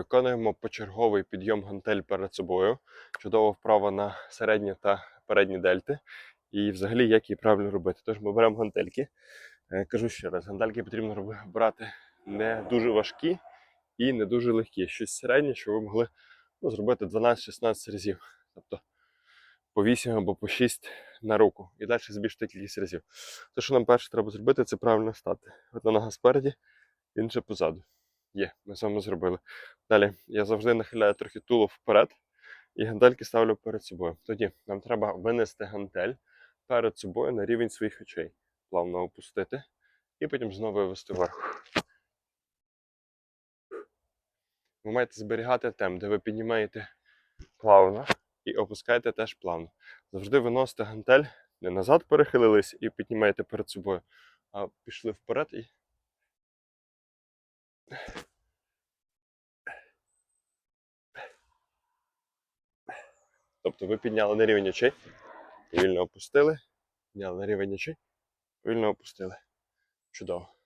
Виконуємо почерговий підйом гантель перед собою. Чудова вправа на середні та передні дельти. І взагалі, як її правильно робити. Тож ми беремо гантельки. Е, Кажу ще раз, гантельки потрібно брати не дуже важкі і не дуже легкі. Щось середнє, що ви могли ну, зробити 12-16 разів. Тобто по 8 або по 6 на руку. І далі збільшити кількість разів. Те, що нам перше треба зробити, це правильно стати. Одна нога спереді, інша позаду. Є, ми вами зробили. Далі я завжди нахиляю трохи туло вперед і гантельки ставлю перед собою. Тоді нам треба винести гантель перед собою на рівень своїх очей. Плавно опустити і потім знову вивести вверх. Ви маєте зберігати темп, де ви піднімаєте плавно і опускаєте теж плавно. Завжди виносите гантель, не назад перехилились і піднімаєте перед собою, а пішли вперед і. Тобто ви підняли на рівень очей, вільно опустили, підняли на рівень очей, вільно опустили. Чудово.